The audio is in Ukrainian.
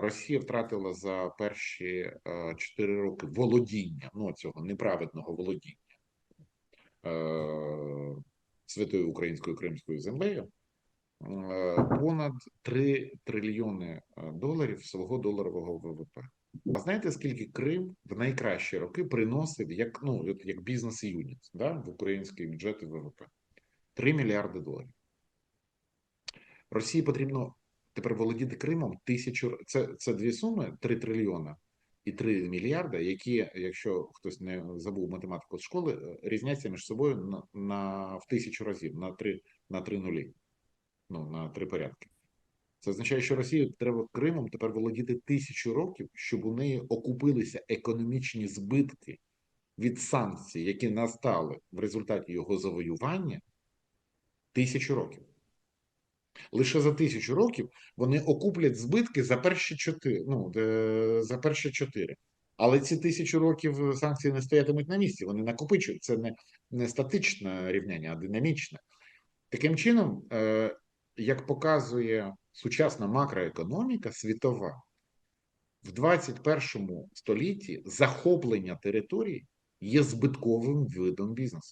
Росія втратила за перші 4 роки володіння, ну цього неправедного володіння е, святою українською кримською землею е, понад 3 трильйони е, доларів свого доларового ВВП. А знаєте, скільки Крим в найкращі роки приносив як ну як бізнес-юніт да, в український бюджет і ВВП? 3 мільярди доларів. Росії потрібно тепер володіти Кримом тисячу це, це дві суми: 3 трильйона і 3 мільярди, які, якщо хтось не забув математику з школи, е, різняться між собою на, на в тисячу разів на 3, на 3 нулі. Ну, на три порядки. Це означає, що Росії треба Кримом тепер володіти тисячу років, щоб у неї окупилися економічні збитки від санкцій, які настали в результаті його завоювання, тисячу років. Лише за тисячу років вони окуплять збитки за перші чотири. Ну, е, за перші чотири. Але ці тисячу років санкції не стоятимуть на місці, вони накопичують. Це не, не статичне рівняння, а динамічне. Таким чином, е, як показує сучасна макроекономіка світова, в 21 столітті захоплення територій є збитковим видом бізнесу.